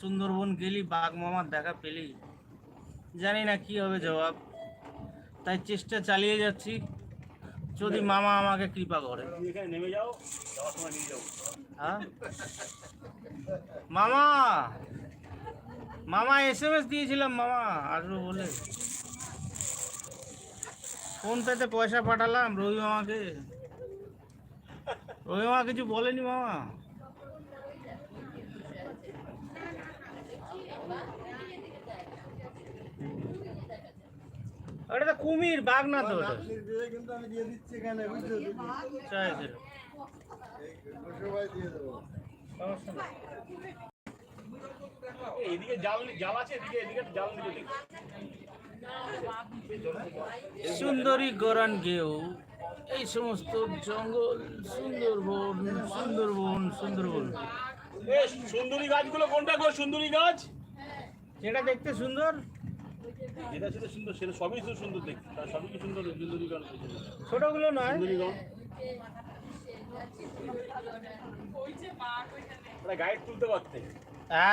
সুন্দরবন গেলি বাঘ মামার দেখা পেলি। জানি না কি হবে জবাব। তাই চেষ্টা চালিয়ে যাচ্ছি। যদি মামা আমাকে কৃপা করে। হ্যাঁ? মামা! মামা এস এম এস দিয়েছিলাম মামা। আসব বলে। ফোন পেতে পয়সা পাঠালাম রবি মামাকে। রবি মামা কিছু বলেনি মামা। ওটা তো কুমির বাঘ না তো কিন্তু আমি দিয়ে দিচ্ছি এখানে বুঝছ? চাই ছিল। সবাই দিয়ে দেবো সমস্যা নেই। এই, এদিকে জাল জাল আছে এদিকে এদিকে জাল নিতে সুন্দরী গরান গেও এই সমস্ত জঙ্গল সুন্দরবন সুন্দরবন সুন্দরবন। সুন্দরী গাছগুলো কোনটা গো? সুন্দরী গাছ? যেটা দেখতে সুন্দর? যেটা সেটা সুন্দর সেটা সবই তো সুন্দর দেখতে। তার সবই কি সুন্দর? সুন্দরীকরণ ছোটগুলো নয়? সুন্দরীকরণ গাইড তুলতে পারতে। হ্যাঁ।